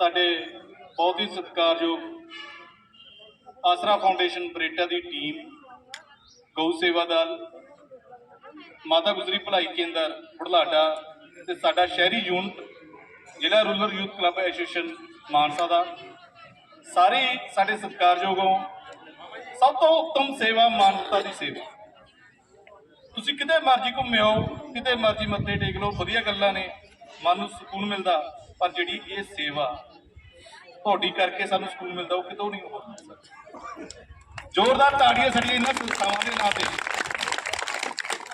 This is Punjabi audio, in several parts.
ਸਾਡੇ ਬਹੁਤ ਹੀ ਸਤਿਕਾਰਯੋਗ ਆਸਰਾ ਫਾਊਂਡੇਸ਼ਨ ਬਰੇਟਾ ਦੀ ਟੀਮ, ਗਊ ਸੇਵਾ ਦਲ, ਮਾਤਾ ਗੁਜਰੀ ਭਲਾਈ ਕੇਂਦਰ, ਬੁਢਲਾਡਾ ਤੇ ਸਾਡਾ ਸ਼ਹਿਰੀ ਯੂਨਿਟ, ਜ਼ਿਲ੍ਹਾ rural youth club association Mansa ਦਾ। ਸਾਰੇ ਹੀ ਸਾਡੇ ਸਤਿਕਾਰਯੋਗੋਂ ਸਭ ਤੋਂ ਉੱਤਮ ਸੇਵਾ ਮਾਨਵਤਾ ਦੀ ਸੇਵਾ। ਤੁਸੀਂ ਕਿਤੇ ਮਰਜ਼ੀ ਘੁੰਮਿਓ ਕਿਤੇ ਮਰਜ਼ੀ ਮੱਥੇ ਟੇਕ ਲਓ, ਵਧੀਆ ਗੱਲਾਂ ਨੇ, ਮਨ ਨੂੰ ਸਕੂਨ ਮਿਲਦਾ, ਪਰ ਜਿਹੜੀ ਇਹ ਸੇਵਾ ਤੁਹਾਡੀ ਕਰਕੇ ਸਾਨੂੰ ਸਕੂਲ ਮਿਲਦਾ, ਉਹ ਕਿਤੋਂ ਨਹੀਂ ਹੋ ਸਕਦਾ। ਜ਼ੋਰਦਾਰ ਤਾੜੀਆਂ ਸਾਡੀਆਂ ਇਹਨਾਂ ਸੰਸਥਾਵਾਂ ਦੇ ਨਾਂ ਤੇ।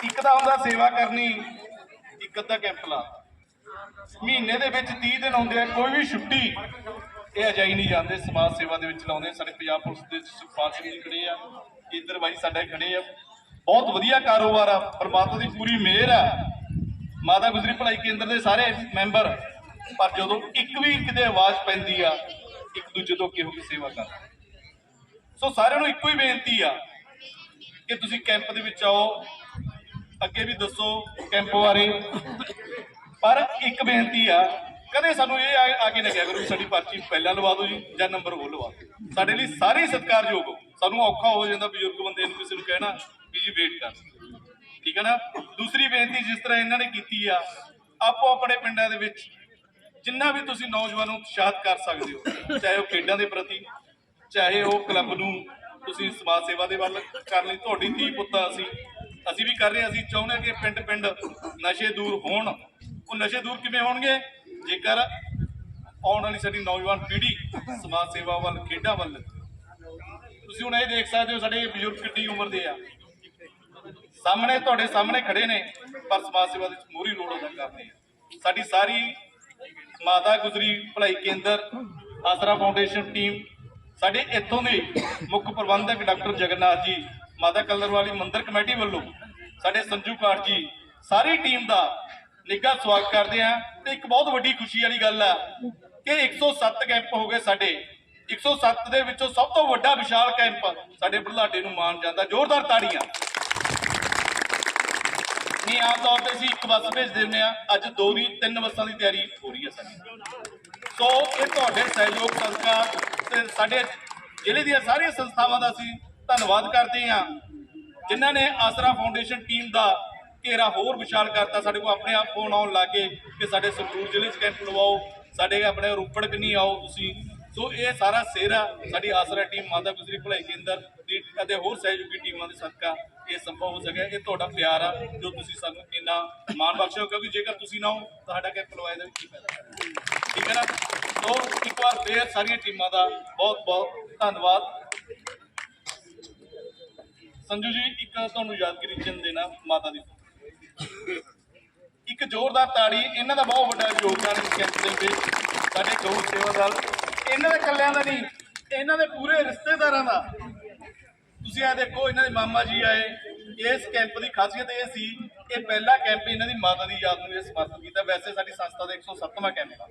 ਇੱਕ ਤਾਂ ਹੁੰਦਾ ਸੇਵਾ ਕਰਨੀ, ਇੱਕ ਅੱਧਾ ਕੈਂਪ ਲਾ। ਮਹੀਨੇ ਦੇ ਵਿੱਚ 30 ਦਿਨ ਆਉਂਦੇ ਆ, ਕੋਈ ਵੀ ਛੁੱਟੀ, ਇਹ ਅਜਾਈ ਨਹੀਂ ਜਾਂਦੇ, ਸਮਾਜ ਸੇਵਾ ਦੇ ਵਿੱਚ ਲਾਉਂਦੇ ਸਾਡੇ ਪੰਜਾਬ ਪੁਲਿਸ ਦੇ ਸੁਖਪਾਲ ਸਿੰਘ ਜੀ ਖੜੇ ਆ ਇੱਧਰ ਬਾਈ ਸਾਡੇ ਖੜੇ ਆ। ਬਹੁਤ ਵਧੀਆ ਕਾਰੋਬਾਰ ਆ, ਪਰਮਾਤਮਾ ਦੀ ਪੂਰੀ ਮਿਹਰ ਆ। ਮਾਤਾ ਗੁਜਰੀ ਭਲਾਈ ਕੇਂਦਰ ਦੇ ਸਾਰੇ ਮੈਂਬਰ। ਪਰ ਜਦੋਂ ਇੱਕ ਵੀ ਕਿਤੇ ਆਵਾਜ਼ ਪੈਂਦੀ ਆ, ਇੱਕ ਦੂਜੇ ਤੋਂ ਕਿਹੋ ਜਿਹੀ ਸੇਵਾ ਕਰਦੇ ਸੋ ਸਾਰਿਆਂ ਨੂੰ ਇੱਕੋ ਹੀ ਬੇਨਤੀ ਆ ਕਿ ਤੁਸੀਂ ਕੈਂਪ ਦੇ ਵਿੱਚ ਆਓ, ਅੱਗੇ ਵੀ ਦੱਸੋ ਕੈਂਪ ਬਾਰੇ। ਪਰ ਇੱਕ ਬੇਨਤੀ ਆ, ਕਦੇ ਸਾਨੂੰ ਇਹ ਆ ਕੇ ਨਾ ਕਿਹਾ ਕਰੋ ਸਾਡੀ ਪਰਚੀ ਪਹਿਲਾਂ ਲਵਾ ਦਿਓ ਜੀ ਜਾਂ ਨੰਬਰ ਉਹ ਲਵਾ ਦਿਓ। ਸਾਡੇ ਲਈ ਸਾਰੇ ਸਤਿਕਾਰਯੋਗ ਹੋ। ਸਾਨੂੰ ਔਖਾ ਹੋ ਜਾਂਦਾ ਬਜ਼ੁਰਗ ਬੰਦੇ ਨੂੰ ਕਿਸੇ ਨੂੰ ਕਹਿਣਾ ਵੀ ਜੀ ਵੇਟ ਕਰ। ਠੀਕ ਹੈ ਨਾ? ਦੂਸਰੀ ਬੇਨਤੀ ਜਿਸ ਤਰ੍ਹਾਂ ਇਹਨਾਂ ਨੇ ਕੀਤੀ ਆ ਆਪੋ ਆਪਣੇ ਪਿੰਡਾਂ ਦੇ ਵਿੱਚ ਜਿੰਨਾ ਵੀ ਤੁਸੀਂ ਨੌਜਵਾਨ ਨੂੰ ਉਤਸ਼ਾਹਿਤ ਕਰ ਸਕਦੇ ਹੋ, ਚਾਹੇ ਉਹ ਖੇਡਾਂ ਦੇ ਪ੍ਰਤੀ, ਚਾਹੇ ਉਹ ਕਲੱਬ ਨੂੰ ਤੁਸੀਂ ਸਮਾਜ ਸੇਵਾ ਦੇ ਵੱਲ ਕਰਨ ਲਈ, ਤੁਹਾਡੀ ਧੀ ਪੁੱਤ ਅਸੀਂ ਅਸੀਂ ਵੀ ਕਰ ਰਹੇ ਹਾਂ, ਅਸੀਂ ਚਾਹੁੰਦੇ ਹਾਂ ਕਿ ਪਿੰਡ ਪਿੰਡ ਨਸ਼ੇ ਦੂਰ ਹੋਣ। ਉਹ ਨਸ਼ੇ ਦੂਰ ਕਿਵੇਂ ਹੋਣਗੇ? ਜੇਕਰ ਆਉਣ ਵਾਲੀ ਸਾਡੀ ਨੌਜਵਾਨ ਪੀੜ੍ਹੀ ਸਮਾਜ ਸੇਵਾ ਵੱਲ, ਖੇਡਾਂ ਵੱਲ, ਤੁਸੀਂ ਹੁਣ ਇਹ ਦੇਖ ਸਕਦੇ ਹੋ, ਸਾਡੇ ਬਜ਼ੁਰਗ ਕਿੰਨੀ ਉਮਰ ਦੇ ਆ। ਸਾਹਮਣੇ, ਤੁਹਾਡੇ ਸਾਹਮਣੇ ਖੜੇ ਨੇ, ਪਰ ਸਮਾਜ ਸੇਵਾ ਦੇ ਵਿੱਚ ਮੋਹਰੀ ਰੋਲ ਅਦਾ ਕਰਦੇ ਆ। ਸਾਡੀ ਸਾਰੀ ਮਾਤਾ ਗੁਜਰੀ ਭਲਾਈ ਕੇਂਦਰ, ਆਸਰਾ ਫਾਊਂਡੇਸ਼ਨ ਟੀਮ, ਸਾਡੇ ਇੱਥੋਂ ਦੇ ਮੁੱਖ ਪ੍ਰਬੰਧਕ ਡਾਕਟਰ ਜਗਨਨਾਥ ਜੀ, ਮਾਤਾ ਕਲਰ ਵਾਲੀ ਮੰਦਿਰ ਕਮੇਟੀ ਵੱਲੋਂ ਸਾਡੇ ਸੰਜੂ ਕਾਠ ਜੀ, ਸਾਰੀ ਟੀਮ ਦਾ ਨਿੱਘਾ ਸਵਾਗਤ ਕਰਦੇ ਆ ਤੇ ਇੱਕ ਬਹੁਤ ਵੱਡੀ ਖੁਸ਼ੀ ਵਾਲੀ ਗੱਲ ਆ ਕਿ 107 ਕੈਂਪ ਹੋ ਗਏ ਸਾਡੇ। 107 ਦੇ ਵਿੱਚੋਂ ਸਭ ਤੋਂ ਵੱਡਾ ਵਿਸ਼ਾਲ ਕੈਂਪ ਸਾਡੇ ਬੁਢਲਾਡੇ ਨੂੰ ਮਾਨ ਜਾਂਦਾ। ਜ਼ੋਰਦਾਰ ਤਾੜੀਆਂ। ਨਹੀਂ, ਆਮ ਤੌਰ ਤੇ ਅਸੀਂ ਇੱਕ ਬੱਸ ਭੇਜ ਦਿੰਦੇ ਆ ਅੱਜ ਦੋ ਨਹੀਂ ਤਿੰਨ ਬੱਸਾਂ ਦੀ ਤਿਆਰੀ ਹੋ ਰਹੀ ਹੈ ਸਾਡੀ। ਸੋ ਇਹ ਤੁਹਾਡੇ ਸਹਿਯੋਗ ਸਦਕਾ ਤੇ ਸਾਡੇ ਜ਼ਿਲ੍ਹੇ ਦੀਆਂ ਸਾਰੀਆਂ ਸੰਸਥਾਵਾਂ ਦਾ ਅਸੀਂ ਧੰਨਵਾਦ ਕਰਦੇ ਹਾਂ। ਜਿਨ੍ਹਾਂ ਨੇ ਆਸਰਾ ਫਾਊਂਡੇਸ਼ਨ ਟੀਮ ਦਾ ਘੇਰਾ ਹੋਰ ਵਿਸ਼ਾਲ ਕਰਤਾ। ਸਾਡੇ ਕੋਲ ਆਪਣੇ ਆਪ ਫੋਨ ਆਉਣ ਲੱਗੇ ਕਿ ਸਾਡੇ ਸੰਗਰੂਰ ਜ਼ਿਲ੍ਹੇ 'ਚ ਕੈਂਪ ਲਵਾਓ, ਸਾਡੇ ਆਪਣੇ ਰੋਪੜ ਕਿ ਨਹੀਂ ਆਓ ਤੁਸੀਂ। ਸੋ ਇਹ ਸਾਰਾ ਸਿਹਰਾ ਸਾਡੀ ਆਸਰਾ ਟੀਮ, ਮਾਤਾ ਗੁਜਰੀ ਭਲਾਈ ਕੇਂਦਰ ਦੀ ਅਤੇ ਹੋਰ ਸਹਿਯੋਗੀ ਟੀਮਾਂ ਦੇ ਸਦਕਾ ਇਹ ਸੰਭਵ ਹੋ ਸਕਿਆ ਇਹ ਤੁਹਾਡਾ ਪਿਆਰ ਆ, ਜੋ ਤੁਸੀਂ ਸਾਨੂੰ ਇੰਨਾ ਮਾਣ ਬਖਸ਼ਿਓ ਕਿਉਂਕਿ ਜੇਕਰ ਤੁਸੀਂ ਨਾ ਹੋ ਤਾਂ ਸਾਡਾ ਕੈਂਪ ਦਾ ਵੀ ਕੀ ਫਾਇਦਾ? ਠੀਕ ਹੈ ਨਾ? ਸੋ ਇੱਕ ਵਾਰ ਫੇਰ ਸਾਰੀਆਂ ਟੀਮਾਂ ਦਾ ਬਹੁਤ ਬਹੁਤ ਧੰਨਵਾਦ। ਸੰਜੂ ਜੀ, ਇੱਕ ਤੁਹਾਨੂੰ ਯਾਦਗਾਰੀ ਚਿੰਨ ਦੇਣਾ ਮਾਤਾ ਦੀ ਇੱਕ ਜ਼ੋਰਦਾਰ ਤਾੜੀ, ਇਹਨਾਂ ਦਾ ਬਹੁਤ ਵੱਡਾ ਯੋਗਦਾਨ ਇਸ ਕੈਂਪ ਦੇ ਵਿੱਚ, ਸਾਡੇ ਗਊ ਸੇਵਾ ਦਲ। ਇਹਨਾਂ ਦੇ ਇਕੱਲਿਆਂ ਦਾ ਨਹੀਂ, ਇਹਨਾਂ ਦੇ ਪੂਰੇ ਰਿਸ਼ਤੇਦਾਰਾਂ ਦਾ। ਤੁਸੀਂ ਆ ਦੇਖੋ ਇਹਨਾਂ ਦੇ ਮਾਮਾ ਜੀ ਆਏ। ਇਸ ਕੈਂਪ ਦੀ ਖਾਸੀਅਤ ਇਹ ਸੀ ਕਿ ਪਹਿਲਾ ਕੈਂਪ ਇਹਨਾਂ ਦੀ ਮਾਤਾ ਦੀ ਯਾਦ ਨੂੰ ਸਮਰਪਿਤ ਕੀਤਾ। ਵੈਸੇ ਸਾਡੀ ਸੰਸਥਾ ਦਾ 107ਵਾਂ ਕੈਂਪ ਆ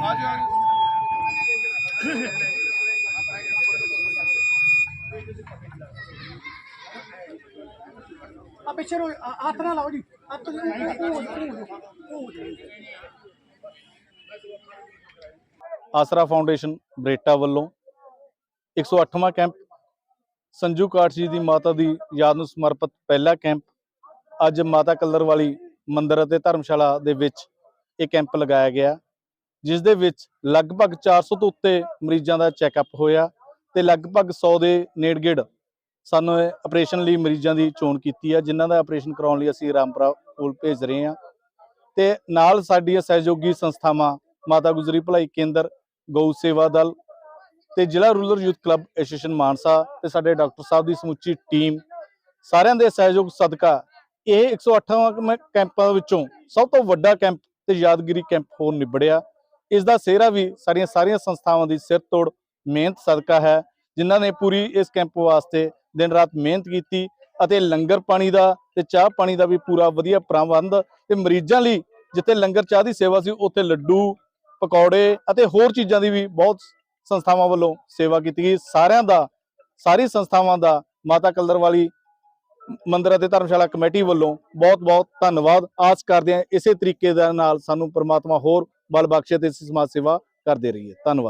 ਆ ਜਾਓ, ਪਿੱਛੇ ਰੋ ਆ- ਹੱਥ ਨਾ ਲਾਓ ਜੀ। ਹੱਥ ਤੋਂ ਉਹ ਹੋ ਜਾਓ, ਉਹ ਆਸਰਾ ਫਾਊਂਡੇਸ਼ਨ ਬਰੇਟਾ ਵੱਲੋਂ 108ਵਾਂ ਕੈਂਪ ਸੰਜੂ ਕਾਠ ਜੀ ਦੀ ਮਾਤਾ ਦੀ ਯਾਦ ਨੂੰ ਸਮਰਪਿਤ ਪਹਿਲਾ ਕੈਂਪ ਅੱਜ ਮਾਤਾ ਕਲਰ ਵਾਲੀ ਮੰਦਿਰ ਅਤੇ ਧਰਮਸ਼ਾਲਾ ਦੇ ਵਿੱਚ ਇਹ ਕੈਂਪ ਲਗਾਇਆ ਗਿਆ। ਜਿਸ ਦੇ ਵਿੱਚ ਲਗਭਗ 400 ਤੋਂ ਉੱਤੇ ਮਰੀਜ਼ਾਂ ਦਾ ਚੈੱਕਅਪ ਹੋਇਆ ਤੇ ਲਗਭਗ 100 ਦੇ ਨੇੜਗੇੜ ਸਾਨੂੰ ਆਪਰੇਸ਼ਨ ਲਈ ਮਰੀਜ਼ਾਂ ਦੀ ਚੋਣ ਕੀਤੀ ਹੈ, ਜਿਨ੍ਹਾਂ ਦਾ ਆਪਰੇਸ਼ਨ ਕਰਾਉਣ ਲਈ ਅਸੀਂ ਰਾਮਪੁਰਾ ਕੋਲ ਭੇਜ ਰਹੇ ਹਾਂ। ਤੇ ਨਾਲ ਸਾਡੀਆਂ ਸਹਿਯੋਗੀ ਸੰਸਥਾਵਾਂ, ਮਾਤਾ ਗੁਜਰੀ ਭਲਾਈ ਕੇਂਦਰ, ਗਊ ਸੇਵਾ ਦਲ ਤੇ ਜ਼ਿਲ੍ਹਾ rural youth club association Mansa ਤੇ ਸਾਡੇ ਡਾਕਟਰ ਸਾਹਿਬ ਦੀ ਸਮੁੱਚੀ ਟੀਮ, ਸਾਰਿਆਂ ਦੇ ਸਹਿਯੋਗ ਸਦਕਾ ਇਹ 108ਵਾਂ ਕੈਂਪਾਂ ਵਿੱਚੋਂ ਸਭ ਤੋਂ ਵੱਡਾ ਕੈਂਪ ਤੇ ਯਾਦਗਿਰੀ ਕੈਂਪ ਹੋਰ ਨਿਬੜਿਆ। ਇਸ ਦਾ ਸਿਹਰਾ ਵੀ ਸਾਡੀਆਂ ਸਾਰੀਆਂ ਸੰਸਥਾਵਾਂ ਦੀ ਸਿਰ ਤੋੜ, ਮਿਹਨਤ ਸਦਕਾ ਹੈ, ਜਿਨ੍ਹਾਂ ਨੇ ਪੂਰੀ ਇਸ ਕੈਂਪ ਵਾਸਤੇ ਦਿਨ ਰਾਤ ਮਿਹਨਤ ਕੀਤੀ ਅਤੇ ਲੰਗਰ ਪਾਣੀ ਦਾ ਤੇ ਚਾਹ ਪਾਣੀ ਦਾ ਵੀ ਪੂਰਾ ਵਧੀਆ ਪ੍ਰਬੰਧ ਤੇ ਮਰੀਜ਼ਾਂ ਲਈ ਜਿੱਥੇ ਲੰਗਰ ਚਾਹ ਦੀ ਸੇਵਾ ਸੀ, ਉੱਥੇ ਲੱਡੂ, ਪਕੌੜੇ ਅਤੇ ਹੋਰ ਚੀਜ਼ਾਂ ਦੀ ਵੀ ਬਹੁਤ ਸੰਸਥਾਵਾਂ ਵੱਲੋਂ ਸੇਵਾ ਕੀਤੀ ਗਈ। ਸਾਰਿਆਂ ਦਾ, ਸਾਰੀ ਸੰਸਥਾਵਾਂ ਦਾ, ਮਾਤਾ ਕਲਰ ਵਾਲੀ ਮੰਦਿਰ ਅਤੇ ਧਰਮਸ਼ਾਲਾ ਕਮੇਟੀ ਵੱਲੋਂ ਬਹੁਤ-ਬਹੁਤ ਧੰਨਵਾਦ। ਆਸ ਕਰਦੇ ਹਾਂ ਇਸੇ ਤਰੀਕੇ ਦੇ ਨਾਲ ਸਾਨੂੰ ਪ੍ਰਮਾਤਮਾ ਹੋਰ ਬਲ ਬਖਸ਼ੇ ਤੇ ਸਮਾਜ ਸੇਵਾ ਕਰਦੇ ਰਹੀਏ। ਧੰਨਵਾਦ।